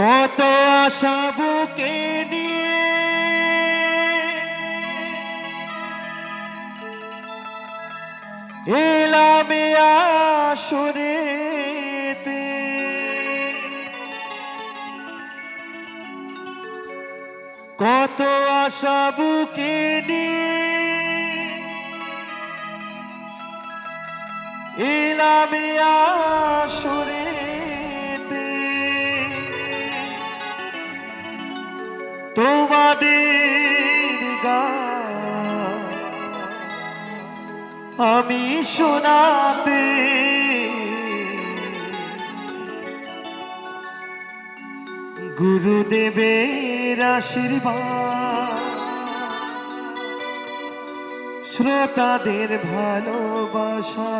কত আশা বুকে নিয়ে। এলামে আসরেতে। কত আশা বুকে নিয়ে। এলামে আসরেতে তোমাদের আমি শোনাতে গুরুদেবের আশীর্বাদ শ্রোতাদের ভালোবাসা।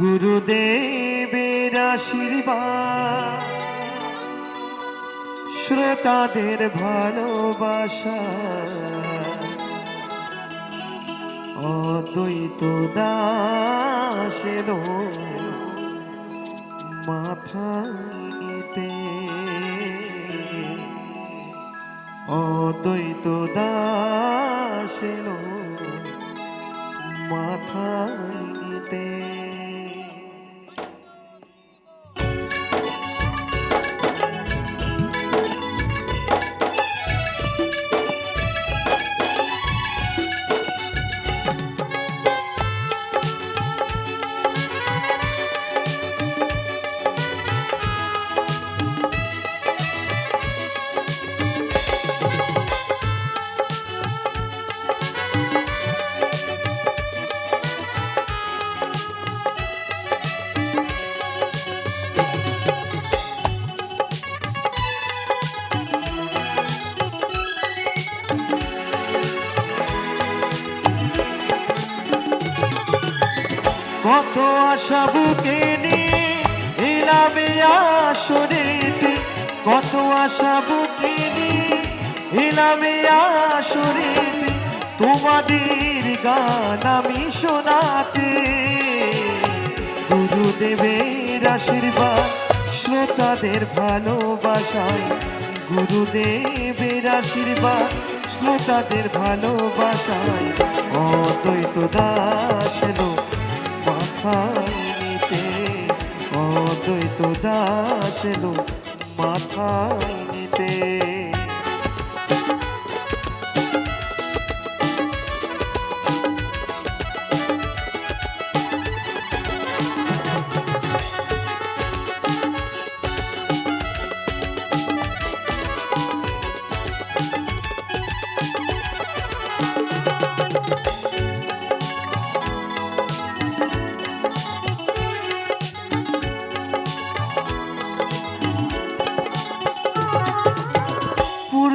গুরুদেবের আশীর্বাদ শ্রোতাদের ভালোবাসা। অদ্বৈত দাসের মাথাইতে অদ্বৈত দাসের মাথাইতে আশা বুকে নিয়ে এলামে আসরেতে। কত আশা বুকে নিয়ে এলামে আসরেতে। তোমাদের গান আমি শোনাতে। গুরুদেবের আশীর্বাদ, শ্রোতাদের ভালোবাসায়। গুরুদেবের আশীর্বাদ, শ্রোতাদের ভালোবাসায়। অদ্বৈত দাস দাস মাথা নিতে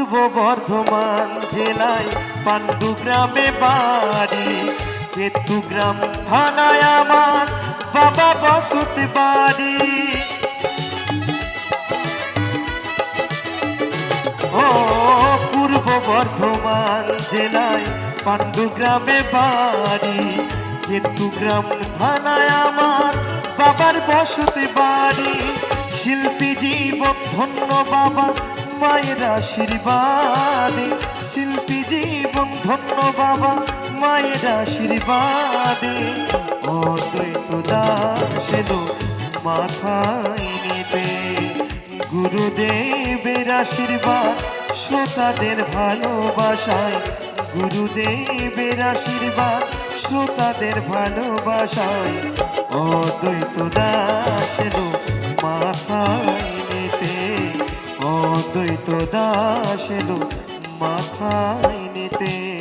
পূর্ব বর্ধমান জেলায় পাণ্ডু গ্রামে বাড়ি। কেতুগ্রাম থানায় আমার বাবা বসত বাড়ি। ও, পূর্ব বর্ধমান জেলায় পাণ্ডু গ্রামে বাড়ি। কেতুগ্রাম থানায় আমার বাবার বসতি বাড়ি। শিল্পী জীবন ধন্য বাবা মায়ের আশীর্বাদে শিল্পী জীবন ধন্য বাবা মায়ের আশীর্বাদে। অদ্বৈত দাস এলো মাথায় নিতে গুরুদেবের আশীর্বাদ শ্রোতাদের ভালোবাসায়। গুরুদেবের আশীর্বাদ শ্রোতাদের ভালোবাসায়। অদ্বৈত দাস এলো মাথায় অদ্বৈত দাস মাথায় নিতে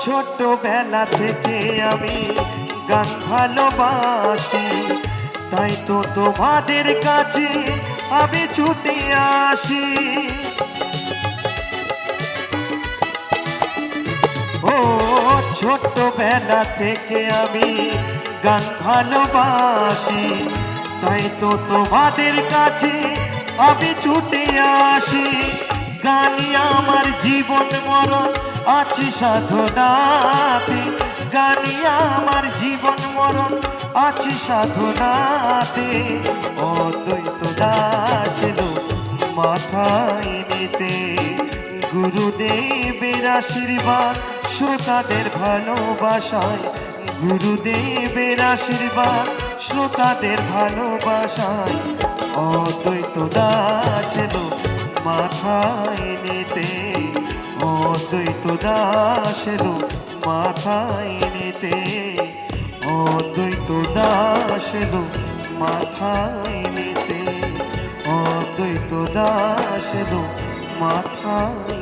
ছোটবেলা থেকে আমি গান ভালোবাসি। তাই তো তোমাদের কাছে আমি ছুটে আসি। ও, ছোটবেলা থেকে আমি গান ভালোবাসি। তাই তো তোমাদের কাছে আমি ছুটে আসি। গানই আমার জীবন মরণ আছি সাধনাতে গানই আমার জীবন মরণ, আছি সাধনাতে। অদ্বৈত দাস এলো মাথায় নিতে, গুরুদেবের আশীর্বাদ, শ্রোতাদের ভালোবাসায়। গুরুদেবের আশীর্বাদ, শ্রোতাদের ভালোবাসায়। অদ্বৈত দাস এলো মাথায় নিতে অদ্বৈত দাস এলো মাথায় নিতে অদ্বৈত দাস এলো মাথায় নিতে অদ্বৈত দাস এলো মাথায়